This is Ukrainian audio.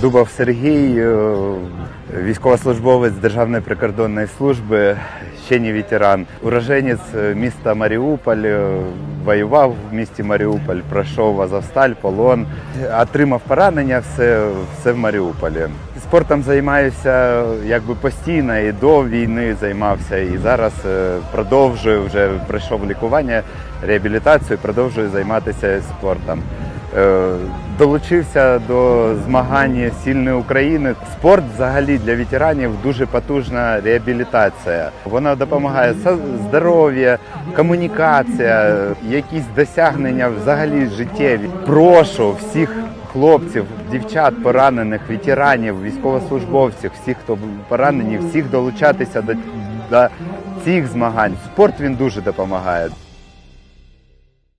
Дубов Сергій, е, військовослужбовець Державної прикордонної служби, ще не ветеран. Уроженець е, міста Маріуполь, е, воював в місті Маріуполь, пройшов Азовсталь, полон, отримав поранення, все, все в Маріуполі. Спортом займаюся якби постійно і до війни займався, і зараз продовжую вже пройшов лікування, реабілітацію, продовжую займатися спортом. Долучився до змагань сильної України. Спорт взагалі для ветеранів дуже потужна реабілітація. Вона допомагає здоров'я, комунікація, якісь досягнення взагалі життєві. Прошу всіх хлопців, дівчат, поранених, ветеранів, військовослужбовців, всіх, хто поранені, всіх долучатися до, до цих змагань. Спорт він дуже допомагає.